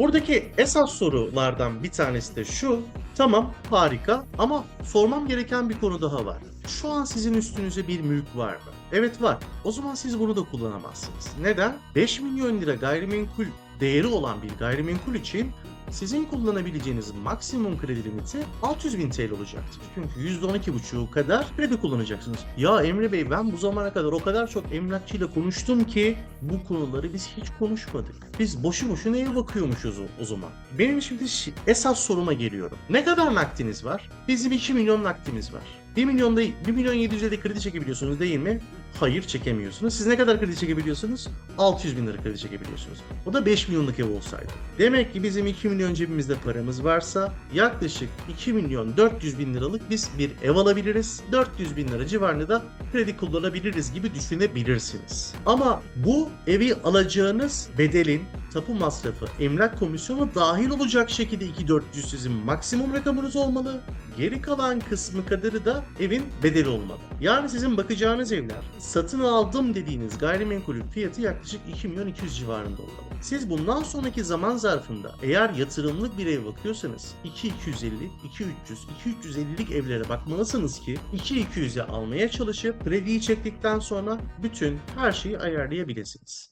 Buradaki esas sorulardan bir tanesi de şu. Tamam harika ama sormam gereken bir konu daha var. Şu an sizin üstünüze bir mülk var mı? Evet var. O zaman siz bunu da kullanamazsınız. Neden? 5 milyon lira gayrimenkul değeri olan bir gayrimenkul için sizin kullanabileceğiniz maksimum kredi limiti 600 bin TL olacaktır. Çünkü %12,5'u kadar kredi kullanacaksınız. Ya Emre Bey ben bu zamana kadar o kadar çok emlakçıyla konuştum ki bu konuları biz hiç konuşmadık. Biz boşu boşuna ev bakıyormuşuz o, o zaman. Benim şimdi şi- esas soruma geliyorum. Ne kadar nakdiniz var? Bizim 2 milyon nakdimiz var. 1 milyon da 1 milyon 700'e de kredi çekebiliyorsunuz değil mi? Hayır çekemiyorsunuz. Siz ne kadar kredi çekebiliyorsunuz? 600 bin lira kredi çekebiliyorsunuz. O da 5 milyonluk ev olsaydı. Demek ki bizim 2 milyon cebimizde paramız varsa yaklaşık 2 milyon 400 bin liralık biz bir ev alabiliriz. 400 bin lira civarında da kredi kullanabiliriz gibi düşünebilirsiniz. Ama bu evi alacağınız bedelin tapu masrafı, emlak komisyonu dahil olacak şekilde 2400 sizin maksimum rakamınız olmalı. Geri kalan kısmı kadarı da evin bedeli olmalı. Yani sizin bakacağınız evler satın aldım dediğiniz gayrimenkulün fiyatı yaklaşık 2 milyon 200 civarında olmalı. Siz bundan sonraki zaman zarfında eğer yatırımlık bir ev bakıyorsanız 2250, 2300, 2350'lik evlere bakmalısınız ki 2200'e almaya çalışıp krediyi çektikten sonra bütün her şeyi ayarlayabilirsiniz.